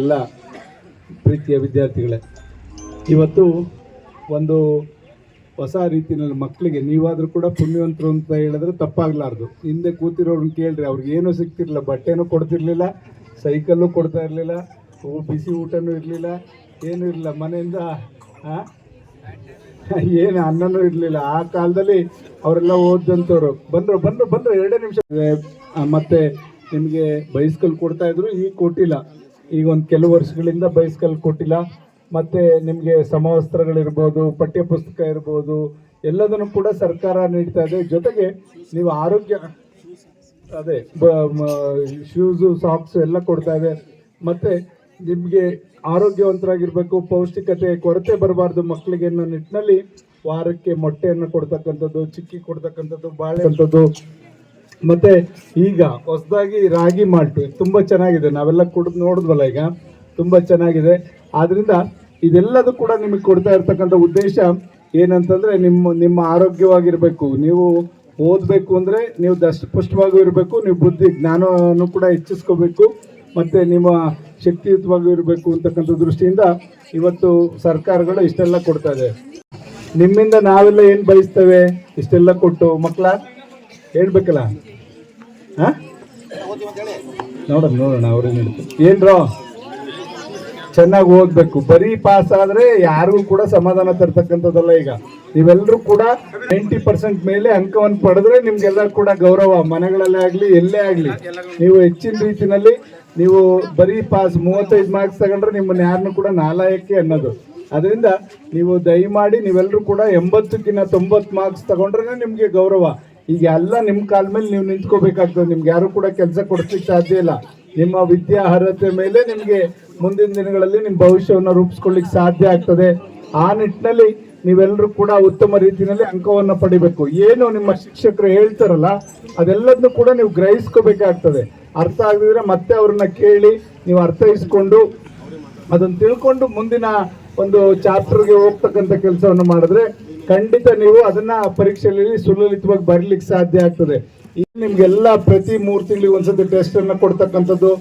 ಎಲ್ಲ ಪ್ರೀತಿಯ ವಿದ್ಯಾರ್ಥಿಗಳೇ. ಇವತ್ತು ಒಂದು ಹೊಸ ರೀತಿಯಲ್ಲಿ ಮಕ್ಕಳಿಗೆ ನೀವಾದರೂ ಕೂಡ ಪುಣ್ಯವಂತರು ಅಂತ ಹೇಳಿದ್ರೆ ತಪ್ಪಾಗಲಾರ್ದು. ಹಿಂದೆ ಕೂತಿರೋರು ಕೇಳ್ರಿ, ಅವ್ರಿಗೆ ಏನೂ ಸಿಗ್ತಿರ್ಲಿಲ್ಲ, ಬಟ್ಟೆನೂ ಕೊಡ್ತಿರ್ಲಿಲ್ಲ, ಸೈಕಲ್ಲು ಕೊಡ್ತಾ ಇರಲಿಲ್ಲ ಬಿಸಿ ಊಟನೂ ಇರಲಿಲ್ಲ, ಏನೂ ಇರಲಿಲ್ಲ. ಮನೆಯಿಂದ ಏನು ಅನ್ನನೂ ಇರಲಿಲ್ಲ. ಆ ಕಾಲದಲ್ಲಿ ಅವರೆಲ್ಲ ಓದಂಥವ್ರು ಬಂದರು ಬಂದರು ಬಂದರು, ಎರಡೇ ನಿಮಿಷ. ಮತ್ತೆ ನಿಮಗೆ ಬೈಸ್ಕಲ್ ಕೊಡ್ತಾ ಇದ್ರು, ಈಗ ಕೊಟ್ಟಿಲ್ಲ. ಈಗ ಒಂದು ಕೆಲವು ವರ್ಷಗಳಿಂದ ಬೈಸ್ಕಲ್ ಕೊಟ್ಟಿಲ್ಲ. ಮತ್ತೆ ನಿಮಗೆ ಸಮವಸ್ತ್ರಗಳಿರ್ಬೋದು ಪಠ್ಯ ಪುಸ್ತಕ ಇರ್ಬೋದು, ಎಲ್ಲದನ್ನು ಕೂಡ ಸರ್ಕಾರ ನೀಡ್ತಾ ಇದೆ. ಜೊತೆಗೆ ನೀವು ಆರೋಗ್ಯ ಅದೇ ಶೂಸು ಸಾಕ್ಸ್ ಎಲ್ಲ ಕೊಡ್ತಾ ಇದೆ. ಮತ್ತೆ ನಿಮಗೆ ಆರೋಗ್ಯವಂತರಾಗಿರ್ಬೇಕು, ಪೌಷ್ಟಿಕತೆ, ಕೊರತೆ ಬರಬಾರ್ದು ಮಕ್ಕಳಿಗೆ ಅನ್ನೋ ನಿಟ್ಟಿನಲ್ಲಿ ವಾರಕ್ಕೆ ಮೊಟ್ಟೆಯನ್ನು ಕೊಡ್ತಕ್ಕಂಥದ್ದು, ಚಿಕ್ಕಿ ಕೊಡ್ತಕ್ಕಂಥದ್ದು, ಬಾಳೆ ಅಂಥದ್ದು ಮತ್ತೆ ಈಗ ಹೊಸದಾಗಿ ರಾಗಿ ಮಾಲ್ಟು ತುಂಬಾ ಚೆನ್ನಾಗಿದೆ. ನಾವೆಲ್ಲ ಕುಡಿದು ನೋಡಿದ್ವಲ್ಲ ಈಗ. ತುಂಬಾ ಚೆನ್ನಾಗಿದೆ. ಆದ್ರಿಂದ ಇದೆಲ್ಲದೂ ಕೂಡ ನಿಮಗೆ ಕೊಡ್ತಾ ಇರ್ತಕ್ಕಂಥ ಉದ್ದೇಶ ಏನಂತಂದ್ರೆ ನಿಮ್ಮ ನಿಮ್ಮ ಆರೋಗ್ಯವಾಗಿರಬೇಕು. ನೀವು ಓದಬೇಕು ಅಂದ್ರೆ ನೀವು ದಷ್ಟಪುಷ್ಟವಾಗೂ ಇರಬೇಕು, ನೀವು ಬುದ್ಧಿ, ಜ್ಞಾನವನ್ನು ಕೂಡ ಹೆಚ್ಚಿಸ್ಕೋಬೇಕು, ಮತ್ತೆ ನಿಮ್ಮ ಶಕ್ತಿಯುತವಾಗೂ ಇರಬೇಕು ಅಂತಕ್ಕಂಥ ದೃಷ್ಟಿಯಿಂದ ಇವತ್ತು ಸರ್ಕಾರಗಳು ಇಷ್ಟೆಲ್ಲ ಕೊಡ್ತಾ ಇದೆ. ನಿಮ್ಮಿಂದ ನಾವೆಲ್ಲ ಏನು ಬಯಸ್ತೇವೆ? ಇಷ್ಟೆಲ್ಲ ಕೊಟ್ಟು ಮಕ್ಕಳ ಹೇಳ್ಬೇಕಲ್ಲ? ಹಾ? ನೋಡೋಣ ನೋಡೋಣ ಅವ್ರೇನ್ ಹೇಳ್ತಾರೆ. ಏನ್ರೋ ಚೆನ್ನಾಗಿ ಓದಬೇಕು. ಬರೀ ಪಾಸ್ ಆದ್ರೆ ಯಾರಿಗೂ ಕೂಡ ಸಮಾಧಾನ ತರ್ತಕ್ಕಂಥದ್ದಲ್ಲ ಈಗ. ನೀವೆಲ್ಲರೂ ಕೂಡ ನೈಂಟಿ ಪರ್ಸೆಂಟ್ ಮೇಲೆ ಅಂಕವನ್ನು ಪಡೆದ್ರೆ ನಿಮ್ಗೆಲ್ಲ ಕೂಡ ಗೌರವ. ಮನೆಗಳಲ್ಲೇ ಆಗಲಿ, ಎಲ್ಲೇ ಆಗಲಿ. ನೀವು ಹೆಚ್ಚಿನ ರೀತಿನಲ್ಲಿ ನೀವು ಬರೀ ಪಾಸ್ ಮೂವತ್ತೈದು ಮಾರ್ಕ್ಸ್ ತಗೊಂಡ್ರೆ ನಿಮ್ಮನ್ನ ಯಾರನ್ನು ಕೂಡ ನಾಲಾಯಕ್ಕೆ ಅನ್ನೋದು. ಅದರಿಂದ ನೀವು ದಯಮಾಡಿ ನೀವೆಲ್ಲರೂ ಕೂಡ ಎಂಬತ್ತಕ್ಕಿಂತ ತೊಂಬತ್ತು ಮಾರ್ಕ್ಸ್ ತಗೊಂಡ್ರೆ ನಿಮಗೆ ಗೌರವ. ಈಗ ಎಲ್ಲ ನಿಮ್ಮ ಕಾಲ ಮೇಲೆ ನೀವು ನಿಂತ್ಕೋಬೇಕಾಗ್ತದೆ. ನಿಮ್ಗೆ ಯಾರು ಕೂಡ ಕೆಲಸ ಕೊಡಿಸ್ಲಿಕ್ಕೆ ಸಾಧ್ಯ ಇಲ್ಲ. ನಿಮ್ಮ ವಿದ್ಯಾ ಅರ್ಹತೆ ಮೇಲೆ ನಿಮಗೆ ಮುಂದಿನ ದಿನಗಳಲ್ಲಿ ನಿಮ್ಮ ಭವಿಷ್ಯವನ್ನು ರೂಪಿಸ್ಕೊಳ್ಳಿಕ್ಕೆ ಸಾಧ್ಯ ಆಗ್ತದೆ. ಆ ನಿಟ್ಟಿನಲ್ಲಿ ನೀವೆಲ್ಲರೂ ಕೂಡ ಉತ್ತಮ ರೀತಿಯಲ್ಲಿ ಅಂಕವನ್ನು ಪಡಿಬೇಕು. ಏನು ನಿಮ್ಮ ಶಿಕ್ಷಕರು ಹೇಳ್ತಾರಲ್ಲ, ಅದೆಲ್ಲದನ್ನು ಕೂಡ ನೀವು ಗ್ರಹಿಸ್ಕೋಬೇಕಾಗ್ತದೆ. ಅರ್ಥ ಆಗದಿದ್ರೆ ಮತ್ತೆ ಅವ್ರನ್ನ ಕೇಳಿ ನೀವು ಅರ್ಥೈಸ್ಕೊಂಡು ಅದನ್ನು ತಿಳ್ಕೊಂಡು ಮುಂದಿನ ಒಂದು ಚಾಪ್ಟರ್ಗೆ ಹೋಗ್ತಕ್ಕಂಥ ಕೆಲಸವನ್ನು ಮಾಡಿದ್ರೆ ಖಂಡಿತ ನೀವು ಅದನ್ನ ಪರೀಕ್ಷೆಯಲ್ಲಿ ಸುಲಲಿತವಾಗಿ ಬರ್ಲಿಕ್ಕೆ ಸಾಧ್ಯ ಆಗ್ತದೆ. ಈಗ ನಿಮ್ಗೆಲ್ಲ ಪ್ರತಿ ಮೂರು ತಿಂಗಳಿಗೆ ಒಂದ್ಸತಿ ಟೆಸ್ಟ್ ಅನ್ನ ಕೊಡ್ತಕ್ಕಂಥದ್ದು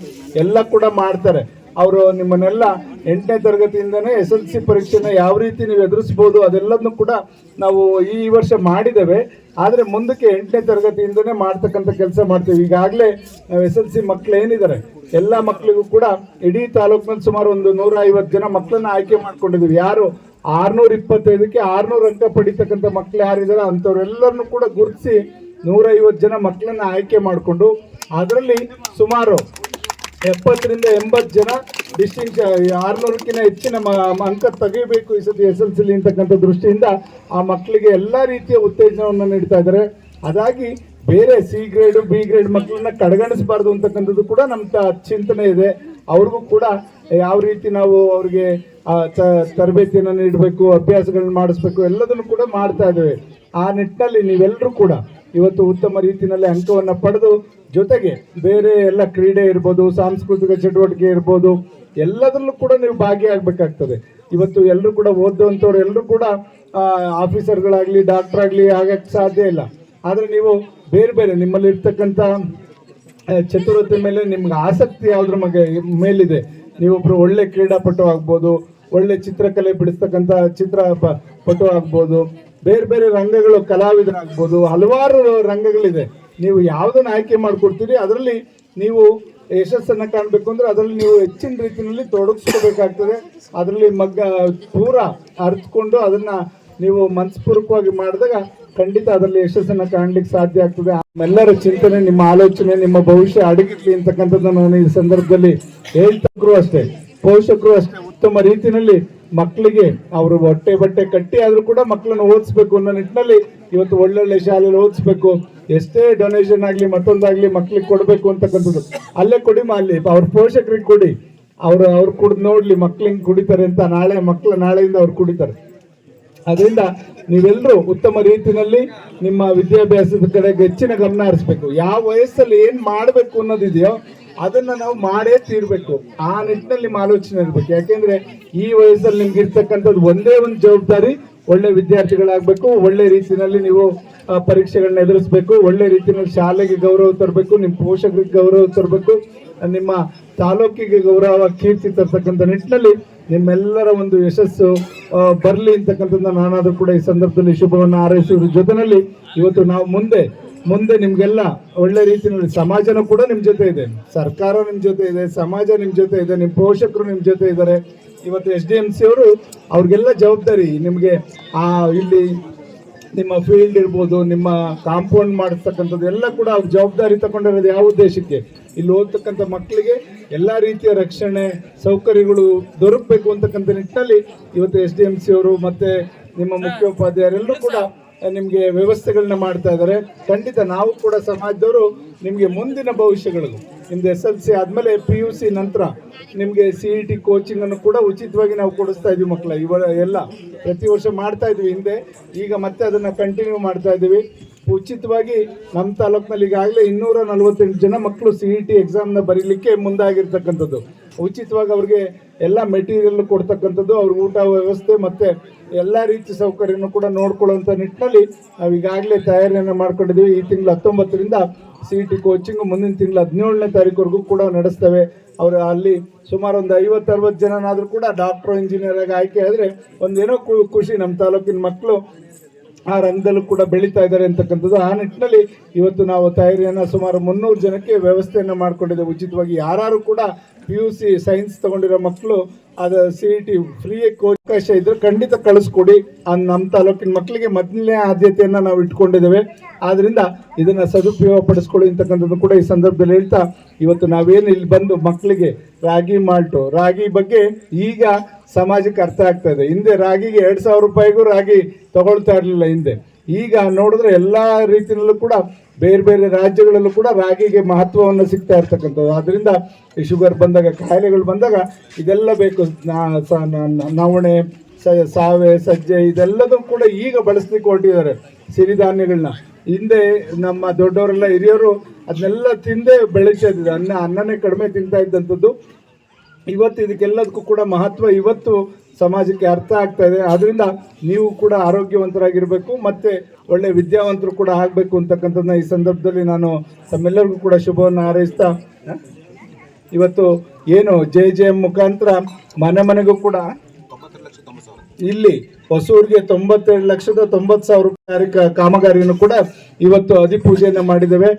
ಎಲ್ಲ ಕೂಡ ಮಾಡ್ತಾರೆ. ಅವರು ನಿಮ್ಮನ್ನೆಲ್ಲ ಎಂಟನೇ ತರಗತಿಯಿಂದನೇ ಎಸ್ ಎಲ್ ಸಿ ಪರೀಕ್ಷೆನ ಯಾವ ರೀತಿ ನೀವು ಎದುರಿಸ್ಬೋದು ಅದೆಲ್ಲದನ್ನು ಕೂಡ ನಾವು ಈ ವರ್ಷ ಮಾಡಿದ್ದೇವೆ. ಆದರೆ ಮುಂದಕ್ಕೆ ಎಂಟನೇ ತರಗತಿಯಿಂದನೇ ಮಾಡ್ತಕ್ಕಂಥ ಕೆಲಸ ಮಾಡ್ತೀವಿ. ಈಗಾಗಲೇ ನಾವು ಎಸ್ ಎಲ್ ಸಿ ಮಕ್ಕಳು ಏನಿದ್ದಾರೆ, ಎಲ್ಲ ಮಕ್ಕಳಿಗೂ ಕೂಡ ಇಡೀ ತಾಲೂಕಿನಲ್ಲಿ ಸುಮಾರು ಒಂದು ನೂರ ಐವತ್ತು ಜನ ಮಕ್ಕಳನ್ನ ಆಯ್ಕೆ ಮಾಡ್ಕೊಂಡಿದ್ದೀವಿ. ಯಾರು ಆರ್ನೂರ ಇಪ್ಪತ್ತೈದಕ್ಕೆ ಆರ್ನೂರ ಅಂಕ ಪಡಿತಕ್ಕಂಥ ಮಕ್ಕಳು ಯಾರಿದ್ದಾರೆ ಅಂಥವ್ರೆಲ್ಲರನ್ನು ಕೂಡ ಗುರುತಿಸಿ ನೂರ ಐವತ್ತು ಜನ ಮಕ್ಕಳನ್ನ ಆಯ್ಕೆ ಮಾಡಿಕೊಂಡು ಅದರಲ್ಲಿ ಸುಮಾರು ಎಪ್ಪತ್ತರಿಂದ ಎಂಬತ್ತು ಜನ ಡಿಸ್ಟಿಂಕ್ಷ ಆರ್ನೂರಕ್ಕಿಂತ ಹೆಚ್ಚಿನ ಅಂಕ ತೆಗಿಬೇಕು ಈ ಸತಿ ಎಸ್ ಎಲ್ ಸಿಲಿ ಅಂತಕ್ಕಂಥ ದೃಷ್ಟಿಯಿಂದ ಆ ಮಕ್ಕಳಿಗೆ ಎಲ್ಲ ರೀತಿಯ ಉತ್ತೇಜನವನ್ನು ನೀಡ್ತಾ ಇದ್ದಾರೆ. ಅದಾಗಿ ಬೇರೆ ಸಿ ಗ್ರೇಡು, ಬಿ ಗ್ರೇಡ್ ಮಕ್ಕಳನ್ನ ಕಡೆಗಣಿಸಬಾರ್ದು ಅಂತಕ್ಕಂಥದ್ದು ಕೂಡ ನಮ್ಮ ಚಿಂತನೆ ಇದೆ. ಅವ್ರಿಗೂ ಕೂಡ ಯಾವ ರೀತಿ ನಾವು ಅವ್ರಿಗೆ ತರಬೇತಿಯನ್ನು ನೀಡಬೇಕು, ಅಭ್ಯಾಸಗಳನ್ನ ಮಾಡಿಸ್ಬೇಕು, ಎಲ್ಲದನ್ನು ಕೂಡ ಮಾಡ್ತಾ ಇದ್ದೇವೆ. ಆ ನಿಟ್ಟಿನಲ್ಲಿ ನೀವೆಲ್ಲರೂ ಕೂಡ ಇವತ್ತು ಉತ್ತಮ ರೀತಿಯಲ್ಲಿ ಅಂಕವನ್ನು ಪಡೆದು, ಜೊತೆಗೆ ಬೇರೆ ಎಲ್ಲ ಕ್ರೀಡೆ ಇರ್ಬೋದು, ಸಾಂಸ್ಕೃತಿಕ ಚಟುವಟಿಕೆ ಇರ್ಬೋದು, ಎಲ್ಲದರಲ್ಲೂ ಕೂಡ ನೀವು ಭಾಗಿಯಾಗಬೇಕಾಗ್ತದೆ. ಇವತ್ತು ಎಲ್ಲರೂ ಕೂಡ ಓದುವಂಥವ್ರು ಎಲ್ಲರೂ ಕೂಡ ಆಫೀಸರ್ಗಳಾಗಲಿ ಡಾಕ್ಟರ್ ಆಗಲಿ ಆಗಕ್ಕೆ ಸಾಧ್ಯ ಇಲ್ಲ. ಆದರೆ ನೀವು ಬೇರೆ ಬೇರೆ ನಿಮ್ಮಲ್ಲಿ ಇರ್ತಕ್ಕಂಥ ಚತುರತೆ ಮೇಲೆ ನಿಮ್ಗೆ ಆಸಕ್ತಿ ಯಾವುದ್ರ ಮಗ ಮೇಲಿದೆ. ನೀವೊಬ್ಬರು ಒಳ್ಳೆ ಕ್ರೀಡಾಪಟು ಆಗ್ಬೋದು ಒಳ್ಳೆ ಚಿತ್ರಕಲೆ ಬಿಡಿಸ್ತಕ್ಕಂಥ ಚಿತ್ರ ಪಟು ಆಗ್ಬೋದು, ಬೇರೆ ಬೇರೆ ರಂಗಗಳು ಕಲಾವಿದರಾಗ್ಬೋದು, ಹಲವಾರು ರಂಗಗಳಿದೆ. ನೀವು ಯಾವುದನ್ನು ಆಯ್ಕೆ ಮಾಡ್ಕೊಡ್ತೀರಿ, ಅದರಲ್ಲಿ ನೀವು ಯಶಸ್ಸನ್ನ ಕಾಣಬೇಕು ಅಂದ್ರೆ ಅದರಲ್ಲಿ ನೀವು ಹೆಚ್ಚಿನ ರೀತಿಯಲ್ಲಿ ತೊಡಗಿಸ್ಕೋಬೇಕಾಗ್ತದೆ. ಅದರಲ್ಲಿ ಮಗ್ಗ, ಪೂರ ಅರ್ಥಕೊಂಡು ಅದನ್ನ ನೀವು ಮನಸ್ಪೂರ್ವಕವಾಗಿ ಮಾಡಿದಾಗ ಖಂಡಿತ ಅದರಲ್ಲಿ ಯಶಸ್ಸನ್ನ ಕಾಣಲಿಕ್ಕೆ ಸಾಧ್ಯ ಆಗ್ತದೆ. ಎಲ್ಲರ ಚಿಂತನೆ, ನಿಮ್ಮ ಆಲೋಚನೆ, ನಿಮ್ಮ ಭವಿಷ್ಯ ಅಡಗಿರ್ಲಿ ಅಂತಕ್ಕಂಥದ್ದನ್ನು ನಾನು ಈ ಸಂದರ್ಭದಲ್ಲಿ ಹೇಳ್ತಕ್ಕರು ಅಷ್ಟೇ. ಪೋಷಕರು ಅಷ್ಟೇ. ಉತ್ತಮ ರೀತಿಯಲ್ಲಿ ಮಕ್ಕಳಿಗೆ ಅವರು ಹೊಟ್ಟೆ ಬಟ್ಟೆ ಕಟ್ಟಿ ಆದ್ರೂ ಕೂಡ ಮಕ್ಕಳನ್ನು ಓದಿಸ್ಬೇಕು ಅನ್ನೋ ನಿಟ್ಟಿನಲ್ಲಿ ಇವತ್ತು ಒಳ್ಳೊಳ್ಳೆ ಶಾಲೆಯಲ್ಲಿ ಓದಿಸ್ಬೇಕು. ಎಷ್ಟೇ ಡೊನೇಷನ್ ಆಗ್ಲಿ ಮತ್ತೊಂದಾಗ್ಲಿ ಮಕ್ಳಿಗೆ ಕೊಡಬೇಕು ಅಂತಕ್ಕಂಥದ್ದು. ಅಲ್ಲೇ ಕೊಡಿ ಮಾ ಅಲ್ಲಿ. ಅವ್ರ ಪೋಷಕರಿಗೆ ಕೊಡಿ. ಅವ್ರು ಅವ್ರು ಕುಡ್ದು ನೋಡ್ಲಿ ಮಕ್ಳು ಕುಡಿತಾರೆ ಅಂತ ನಾಳೆ ಮಕ್ಳು ನಾಳೆಯಿಂದ ಅವ್ರು ಕುಡಿತಾರೆ. ಅದರಿಂದ ನೀವೆಲ್ಲರೂ ಉತ್ತಮ ರೀತಿಯಲ್ಲಿ ನಿಮ್ಮ ವಿದ್ಯಾಭ್ಯಾಸದ ಕಡೆಗೆ ಹೆಚ್ಚಿನ ಗಮನ ಹರಿಸ್ಬೇಕು. ಯಾವ ವಯಸ್ಸಲ್ಲಿ ಏನ್ ಮಾಡ್ಬೇಕು ಅನ್ನೋದಿದೆಯೋ ಅದನ್ನ ನಾವು ಮಾಡೇ ತೀರ್ಬೇಕು. ಆ ನಿಟ್ಟಿನಲ್ಲಿ ನಿಮ್ಮ ಆಲೋಚನೆ ಇರ್ಬೇಕು. ಯಾಕೆಂದ್ರೆ ಈ ವಯಸ್ಸಲ್ಲಿ ನಿಮ್ಗೆ ಇರ್ತಕ್ಕಂಥದ್ದು ಒಂದೇ ಒಂದು ಜವಾಬ್ದಾರಿ, ಒಳ್ಳೆ ವಿದ್ಯಾರ್ಥಿಗಳಾಗಬೇಕು, ಒಳ್ಳೆ ರೀತಿಯಲ್ಲಿ ನೀವು ಪರೀಕ್ಷೆಗಳನ್ನ ಎದುರಿಸಬೇಕು, ಒಳ್ಳೆ ರೀತಿಯಲ್ಲಿ ಶಾಲೆಗೆ ಗೌರವ ತರಬೇಕು ನಿಮ್ಮ ಪೋಷಕರಿಗೆ ಗೌರವ ತರಬೇಕು, ನಿಮ್ಮ ತಾಲೂಕಿಗೆ ಗೌರವ ಕೀರ್ತಿ ತರ್ತಕ್ಕಂಥ ನಿಟ್ಟಿನಲ್ಲಿ ನಿಮ್ಮೆಲ್ಲರ ಒಂದು ಯಶಸ್ಸು ಬರಲಿ ಅಂತಕ್ಕಂಥದ್ದು ನಾನಾದರೂ ಕೂಡ ಈ ಸಂದರ್ಭದಲ್ಲಿ ಶುಭವನ್ನು ಹಾರೈಸುವುದ್ರ ಜೊತೆಯಲ್ಲಿ ಇವತ್ತು ನಾವು ಮುಂದೆ ಮುಂದೆ ನಿಮ್ಗೆಲ್ಲ ಒಳ್ಳೆ ರೀತಿಯಲ್ಲಿ ಸಮಾಜನೂ ಕೂಡ ನಿಮ್ಮ ಜೊತೆ ಇದೆ. ಸರ್ಕಾರ ನಿಮ್ಮ ಜೊತೆ ಇದೆ ಸಮಾಜ ನಿಮ್ಮ ಜೊತೆ ಇದೆ ನಿಮ್ಮ ಪೋಷಕರು ನಿಮ್ಮ ಜೊತೆ ಇದ್ದಾರೆ. ಇವತ್ತು ಎಸ್ ಡಿ ಎಂ ಸಿ ಅವರು ಅವ್ರಿಗೆಲ್ಲ ಜವಾಬ್ದಾರಿ ನಿಮಗೆ ಆ ಇಲ್ಲಿ ನಿಮ್ಮ ಫೀಲ್ಡ್ ಇರ್ಬೋದು ನಿಮ್ಮ ಕಾಂಪೌಂಡ್ ಮಾಡಿಸ್ತಕ್ಕಂಥದ್ದು ಎಲ್ಲ ಕೂಡ ಅವ್ರ ಜವಾಬ್ದಾರಿ ತಗೊಂಡಿರೋದು ಯಾವ ಉದ್ದೇಶಕ್ಕೆ? ಇಲ್ಲಿ ಓದ್ತಕ್ಕಂಥ ಮಕ್ಕಳಿಗೆ ಎಲ್ಲ ರೀತಿಯ ರಕ್ಷಣೆ ಸೌಕರ್ಯಗಳು ದೊರಕಬೇಕು ಅಂತಕ್ಕಂಥ ನಿಟ್ಟಿನಲ್ಲಿ ಇವತ್ತು ಎಸ್ ಡಿ ಎಂ ಸಿ ಅವರು ಮತ್ತೆ ನಿಮ್ಮ ಮುಖ್ಯೋಪಾಧ್ಯಾಯರೆಲ್ಲರೂ ಕೂಡ ನಿಮಗೆ ವ್ಯವಸ್ಥೆಗಳನ್ನ ಮಾಡ್ತಾ ಇದ್ದಾರೆ. ಖಂಡಿತ ನಾವು ಕೂಡ ಸಮಾಜದವರು ನಿಮಗೆ ಮುಂದಿನ ಭವಿಷ್ಯಗಳಿಗೂ ನಿಮ್ದು ಎಸ್ ಎಲ್ ಸಿ ಆದಮೇಲೆ ಪಿ ಯು ಸಿ ನಂತರ ನಿಮಗೆ ಸಿ ಇ ಟಿ ಕೋಚಿಂಗನ್ನು ಕೂಡ ಉಚಿತವಾಗಿ ನಾವು ಕೊಡಿಸ್ತಾ ಇದ್ವಿ ಮಕ್ಕಳ. ಇವ ಎಲ್ಲ ಪ್ರತಿ ವರ್ಷ ಮಾಡ್ತಾ ಇದ್ವಿ ಹಿಂದೆ. ಈಗ ಮತ್ತೆ ಅದನ್ನು ಕಂಟಿನ್ಯೂ ಮಾಡ್ತಾ ಇದ್ದೀವಿ. ಉಚಿತವಾಗಿ ನಮ್ಮ ತಾಲೂಕಿನಲ್ಲಿ ಈಗಾಗಲೇ ಇನ್ನೂರ ನಲವತ್ತೆಂಟು ಜನ ಮಕ್ಕಳು ಸಿ ಇ ಟಿ ಎಕ್ಸಾಮ್ನ ಬರೀಲಿಕ್ಕೆ ಮುಂದಾಗಿರ್ತಕ್ಕಂಥದ್ದು. ಉಚಿತವಾಗಿ ಅವ್ರಿಗೆ ಎಲ್ಲ ಮೆಟೀರಿಯಲ್ ಕೊಡ್ತಕ್ಕಂಥದ್ದು ಅವ್ರಿಗೆ ಊಟ ವ್ಯವಸ್ಥೆ ಮತ್ತೆ ಎಲ್ಲ ರೀತಿ ಸೌಕರ್ಯನೂ ಕೂಡ ನೋಡ್ಕೊಳ್ಳುವಂಥ ನಿಟ್ಟಿನಲ್ಲಿ ನಾವು ಈಗಾಗಲೇ ತಯಾರಿಯನ್ನು ಮಾಡ್ಕೊಂಡಿದ್ದೀವಿ ಈ ತಿಂಗಳು ಹತ್ತೊಂಬತ್ತರಿಂದ ಸಿ ಟಿ ಕೋಚಿಂಗ್ ಮುಂದಿನ ತಿಂಗಳು ಹದಿನೇಳನೇ ತಾರೀಕುವರೆಗೂ ಕೂಡ ನಡೆಸ್ತವೆ. ಅವರು ಅಲ್ಲಿ ಸುಮಾರು ಒಂದು ಐವತ್ತು ಅರವತ್ತು ಜನನಾದರೂ ಕೂಡ ಡಾಕ್ಟ್ರು ಇಂಜಿನಿಯರ್ ಆಗಿ ಆಯ್ಕೆ ಆದರೆ ಒಂದೇನೋ ಖುಷಿ ನಮ್ಮ ತಾಲೂಕಿನ ಮಕ್ಕಳು ಆ ರಂಗದಲ್ಲೂ ಕೂಡ ಬೆಳೀತಾ ಇದ್ದಾರೆ ಅಂತಕ್ಕಂಥದ್ದು. ಆ ನಿಟ್ಟಿನಲ್ಲಿ ಇವತ್ತು ನಾವು ತಯಾರಿಯನ್ನು ಸುಮಾರು ಮುನ್ನೂರು ಜನಕ್ಕೆ ವ್ಯವಸ್ಥೆಯನ್ನು ಮಾಡಿಕೊಂಡಿದ್ದೇವೆ. ಉಚಿತವಾಗಿ ಯಾರು ಕೂಡ ಪಿ ಯು ಸಿ ಸೈನ್ಸ್ ತಗೊಂಡಿರೋ ಮಕ್ಕಳು ಅದು ಸಿ ಇ ಟಿ ಫ್ರೀ ಅವಕಾಶ ಇದ್ರೆ ಖಂಡಿತ ಕಳಿಸ್ಕೊಡಿ. ಅದು ನಮ್ಮ ತಾಲೂಕಿನ ಮಕ್ಕಳಿಗೆ ಮೊದಲನೇ ಆದ್ಯತೆಯನ್ನು ನಾವು ಇಟ್ಕೊಂಡಿದ್ದೇವೆ. ಆದ್ದರಿಂದ ಇದನ್ನು ಸದುಪಯೋಗ ಪಡಿಸ್ಕೊಳ್ಳಿ ಅಂತಕ್ಕಂಥದ್ದು ಕೂಡ ಈ ಸಂದರ್ಭದಲ್ಲಿ ಹೇಳ್ತಾ, ಇವತ್ತು ನಾವೇನು ಇಲ್ಲಿ ಬಂದು ಮಕ್ಕಳಿಗೆ ರಾಗಿ ಮಾಲ್ಟು, ರಾಗಿ ಬಗ್ಗೆ ಈಗ ಸಮಾಜಕ್ಕೆ ಅರ್ಥ ಆಗ್ತಾ ಇದೆ. ಹಿಂದೆ ರಾಗಿಗೆ ಎರಡು ಸಾವಿರ ರೂಪಾಯಿಗೂ ರಾಗಿ ತಗೊಳ್ತಾ ಇರಲಿಲ್ಲ ಹಿಂದೆ. ಈಗ ನೋಡಿದ್ರೆ ಎಲ್ಲ ರೀತಿಯಲ್ಲೂ ಕೂಡ ಬೇರೆ ಬೇರೆ ರಾಜ್ಯಗಳಲ್ಲೂ ಕೂಡ ರಾಗಿಗೆ ಮಹತ್ವವನ್ನು ಸಿಗ್ತಾ ಇರ್ತಕ್ಕಂಥದ್ದು. ಆದ್ದರಿಂದ ಈ ಶುಗರ್ ಬಂದಾಗ, ಕಾಯಿಲೆಗಳು ಬಂದಾಗ ಇದೆಲ್ಲ ಬೇಕು. ನವಣೆ ಸಾವೆ, ಸಜ್ಜೆ ಇದೆಲ್ಲದೂ ಕೂಡ ಈಗ ಬಳಸ್ಲಿಕ್ಕೆ ಹೊರಟಿದ್ದಾರೆ ಸಿರಿಧಾನ್ಯಗಳನ್ನ. ಹಿಂದೆ ನಮ್ಮ ದೊಡ್ಡವರೆಲ್ಲ ಹಿರಿಯರು ಅದನ್ನೆಲ್ಲ ತಿಂದೇ ಬೆಳೀತಾ ಅನ್ನ, ಅನ್ನನೇ ಕಡಿಮೆ ತಿಂತಾ ಇದ್ದಂಥದ್ದು. ಇವತ್ತು ಇದಕ್ಕೆಲ್ಲದಕ್ಕೂ ಕೂಡ ಮಹತ್ವ ಇವತ್ತು ಸಮಾಜಕ್ಕೆ ಅರ್ಥ ಆಗ್ತಾ ಇದೆ. ಆದ್ರಿಂದ ನೀವು ಕೂಡ ಆರೋಗ್ಯವಂತರಾಗಿರಬೇಕು, ಮತ್ತೆ ಒಳ್ಳೆ ವಿದ್ಯಾವಂತರು ಕೂಡ ಆಗಬೇಕು ಅಂತಕ್ಕಂಥದ್ದನ್ನ ಈ ಸಂದರ್ಭದಲ್ಲಿ ನಾನು ತಮ್ಮೆಲ್ಲರಿಗೂ ಕೂಡ ಶುಭವನ್ನು ಹಾರೈಸ್ತಾ, ಇವತ್ತು ಏನು ಜೆ ಜೆ ಎಂ ಮುಖಾಂತರ ಮನೆ ಮನೆಗೂ ಕೂಡ ಇಲ್ಲಿ ಹೊಸೂರಿಗೆ ತೊಂಬತ್ತೆರಡು ಲಕ್ಷದ ತೊಂಬತ್ತು ಸಾವಿರ ರೂಪಾಯಿ ಕಾಮಗಾರಿಯನ್ನು ಕೂಡ ಇವತ್ತು ಅಧಿಪೂಜೆಯನ್ನು ಮಾಡಿದ್ದೇವೆ.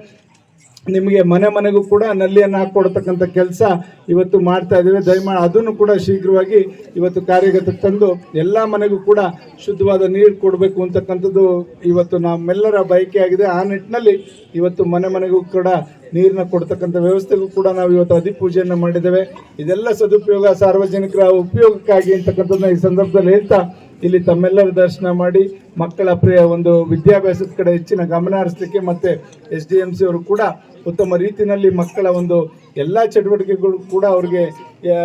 ನಿಮಗೆ ಮನೆ ಮನೆಗೂ ಕೂಡ ನಲ್ಲಿಯನ್ನು ಹಾಕ್ಕೊಡ್ತಕ್ಕಂಥ ಕೆಲಸ ಇವತ್ತು ಮಾಡ್ತಾ ಇದ್ದೇವೆ. ದಯಮಾಡಿ ಅದನ್ನು ಕೂಡ ಶೀಘ್ರವಾಗಿ ಇವತ್ತು ಕಾರ್ಯಗತ ತಂದು ಎಲ್ಲ ಮನೆಗೂ ಕೂಡ ಶುದ್ಧವಾದ ನೀರು ಕೊಡಬೇಕು ಅಂತಕ್ಕಂಥದ್ದು ಇವತ್ತು ನಮ್ಮೆಲ್ಲರ ಬಯಕೆ ಆಗಿದೆ. ಆ ನಿಟ್ಟಿನಲ್ಲಿ ಇವತ್ತು ಮನೆ ಮನೆಗೂ ಕೂಡ ನೀರನ್ನ ಕೊಡ್ತಕ್ಕಂಥ ವ್ಯವಸ್ಥೆಗೂ ಕೂಡ ನಾವು ಇವತ್ತು ಅಧಿಪೂಜೆಯನ್ನು ಮಾಡಿದ್ದೇವೆ. ಇದೆಲ್ಲ ಸದುಪಯೋಗ ಸಾರ್ವಜನಿಕರ ಉಪಯೋಗಕ್ಕಾಗಿ ಅಂತಕ್ಕಂಥದ್ದನ್ನ ಈ ಸಂದರ್ಭದಲ್ಲಿ ಹೇಳ್ತಾ ಇಲ್ಲಿ ತಮ್ಮೆಲ್ಲರ ದರ್ಶನ ಮಾಡಿ ಮಕ್ಕಳ ಪ್ರಿಯ ಒಂದು ವಿದ್ಯಾಭ್ಯಾಸದ ಕಡೆ ಹೆಚ್ಚಿನ ಗಮನ ಹರಿಸಲಿಕ್ಕೆ ಮತ್ತೆ ಎಸ್ ಡಿ ಎಂ ಸಿ ಅವರು ಕೂಡ ಉತ್ತಮ ರೀತಿಯಲ್ಲಿ ಮಕ್ಕಳ ಒಂದು ಎಲ್ಲ ಚಟುವಟಿಕೆಗಳು ಕೂಡ ಅವ್ರಿಗೆ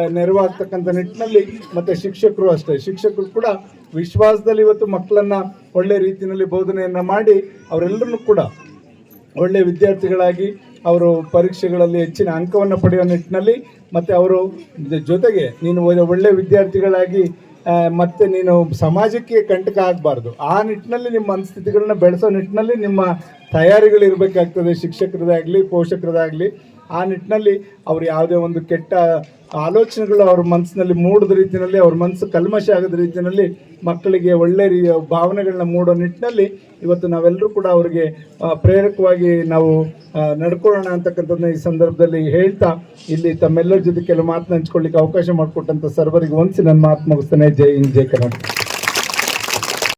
ನೆರವಾಗ್ತಕ್ಕಂಥ ನಿಟ್ಟಿನಲ್ಲಿ ಮತ್ತೆ ಶಿಕ್ಷಕರು ಅಷ್ಟೇ, ಶಿಕ್ಷಕರು ಕೂಡ ವಿಶ್ವಾಸದಲ್ಲಿ ಇವತ್ತು ಮಕ್ಕಳನ್ನ ಒಳ್ಳೆ ರೀತಿಯಲ್ಲಿ ಬೋಧನೆಯನ್ನ ಮಾಡಿ ಅವರೆಲ್ಲರೂ ಕೂಡ ಒಳ್ಳೆ ವಿದ್ಯಾರ್ಥಿಗಳಾಗಿ ಅವರು ಪರೀಕ್ಷೆಗಳಲ್ಲಿ ಹೆಚ್ಚಿನ ಅಂಕವನ್ನು ಪಡೆಯುವ ನಿಟ್ಟಿನಲ್ಲಿ ಮತ್ತು ಅವರು ಜೊತೆಗೆ ನೀನು ಒಳ್ಳೆ- ವಿದ್ಯಾರ್ಥಿಗಳಾಗಿ ಮತ್ತೆ ನೀನು ಸಮಾಜಕ್ಕೆ ಕಂಟಕ ಆಗಬಾರ್ದು. ಆ ನಿಟ್ಟಿನಲ್ಲಿ ನಿಮ್ಮ ಮನಸ್ಥಿತಿಗಳನ್ನ ಬೆಳೆಸೋ ನಿಟ್ಟಿನಲ್ಲಿ ನಿಮ್ಮ ತಯಾರಿಗಳು ಇರಬೇಕಾಗ್ತದೆ. ಶಿಕ್ಷಕರದಾಗಲಿ, ಪೋಷಕರದಾಗಲಿ. ಆ ನಿಟ್ಟಿನಲ್ಲಿ ಅವ್ರು ಯಾವುದೇ ಒಂದು ಕೆಟ್ಟ ಆಲೋಚನೆಗಳು ಅವ್ರ ಮನಸ್ಸಿನಲ್ಲಿ ಮೂಡದ ರೀತಿಯಲ್ಲಿ, ಅವ್ರ ಮನಸ್ಸು ಕಲ್ಮಶ ಆಗದ ರೀತಿಯಲ್ಲಿ ಮಕ್ಕಳಿಗೆ ಒಳ್ಳೆ ರೀ, ಭಾವನೆಗಳನ್ನ ಮೂಡೋ ನಿಟ್ಟಿನಲ್ಲಿ ಇವತ್ತು ನಾವೆಲ್ಲರೂ ಕೂಡ ಅವರಿಗೆ ಪ್ರೇರಕವಾಗಿ ನಾವು ನಡ್ಕೊಳ್ಳೋಣ ಅಂತಕ್ಕಂಥದ್ದನ್ನ ಈ ಸಂದರ್ಭದಲ್ಲಿ ಹೇಳ್ತಾ ಇಲ್ಲಿ ತಮ್ಮೆಲ್ಲರ ಜೊತೆ ಕೆಲವು ಮಾತನ್ನ ಹಂಚ್ಕೊಳ್ಳಿಕ್ಕೆ ಅವಕಾಶ ಮಾಡಿಕೊಟ್ಟಂತ ಸರ್ವರಿಗೆ ಒಂದ್ಸಿ ನನ್ನ ಮಾತು ಮುಗಿಸ್ತಾನೆ. ಜೈ ಹಿಂದ್, ಜೈ ಕರ್ನಾಟಕ.